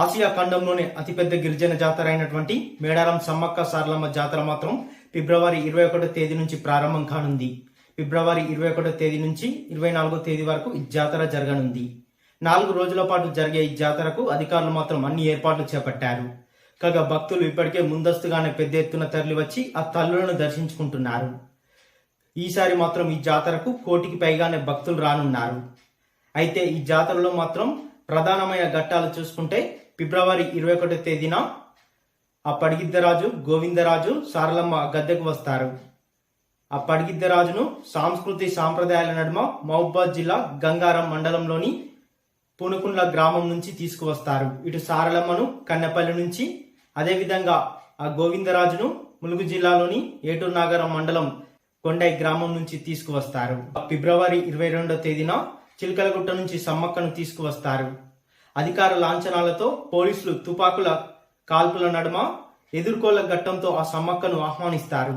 Asia ఖండంలోనే అతిపెద్ద గిరిజన జాతర అయినటువంటి మేడారం సమ్మక్క సారలమ్మ జాతర మాత్రం ఫిబ్రవరి ఇరవై ఒకటో తేదీ నుంచి ప్రారంభం కానుంది. ఫిబ్రవరి ఇరవై ఒకటో తేదీ నుంచి ఇరవై నాలుగో తేదీ వరకు ఈ జాతర జరగనుంది. నాలుగు రోజుల పాటు జరిగే ఈ జాతరకు అధికారులు మాత్రం అన్ని ఏర్పాట్లు చేపట్టారు. కాగా భక్తులు ఇప్పటికే ముందస్తుగానే పెద్ద ఎత్తున తరలి వచ్చి ఆ తల్లులను దర్శించుకుంటున్నారు. ఈసారి మాత్రం ఈ జాతరకు కోటికి పైగానే భక్తులు రానున్నారు. అయితే ఈ జాతరలో మాత్రం ప్రధానమైన ఘట్టాలు చూసుకుంటే ఫిబ్రవరి ఇరవై ఒకటో తేదీన ఆ పడిగిద్దరాజు గోవిందరాజు సారలమ్మ గద్దెకు వస్తారు. ఆ పడిగిద్దరాజును సాంస్కృతి సాంప్రదాయాల నడుమ మహబాద్ జిల్లా గంగారం మండలంలోని పునుకుండ్ల గ్రామం నుంచి తీసుకువస్తారు. ఇటు సారలమ్మను కన్నెపల్లి నుంచి అదేవిధంగా ఆ గోవిందరాజును ములుగు జిల్లాలోని ఏటూరు నాగరం మండలం కొండై గ్రామం నుంచి తీసుకువస్తారు. ఫిబ్రవరి ఇరవై రెండో తేదీన చిలకలగుట్ట నుంచి సమ్మక్కను తీసుకువస్తారు. అధికార లాంఛనాలతో పోలీసులు తుపాకుల కాల్పుల నడుమ ఎదుర్కోళ్ళ ఘట్టంతో ఆ సమ్మక్కను ఆహ్వానిస్తారు.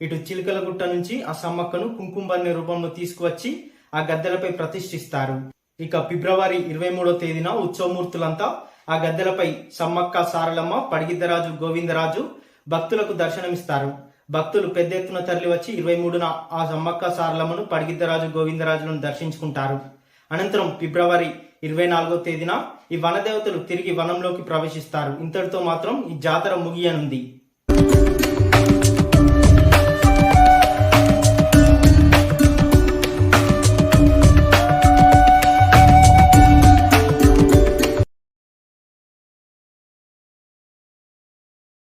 ఇటు చిలకలగుట్ట నుంచి ఆ సమ్మక్కను కుంకుంబన్య రూపంలో తీసుకువచ్చి ఆ గద్దెలపై ప్రతిష్ఠిస్తారు. ఇక ఫిబ్రవరి ఇరవై మూడో తేదీన ఉత్సవమూర్తులంతా ఆ గద్దెలపై సమ్మక్క సారలమ్మ పడిగిద్దరాజు గోవిందరాజు భక్తులకు దర్శనమిస్తారు. భక్తులు పెద్ద ఎత్తున తరలి వచ్చి ఇరవై మూడున ఆ సమ్మక్క సారలమ్మను పడిగిద్దరాజు గోవిందరాజులను దర్శించుకుంటారు. అనంతరం ఫిబ్రవరి ఇరవై నాలుగో తేదీన ఈ వనదేవతలు తిరిగి వనంలోకి ప్రవేశిస్తారు. ఇంతటితో మాత్రం ఈ జాతర ముగియనుంది.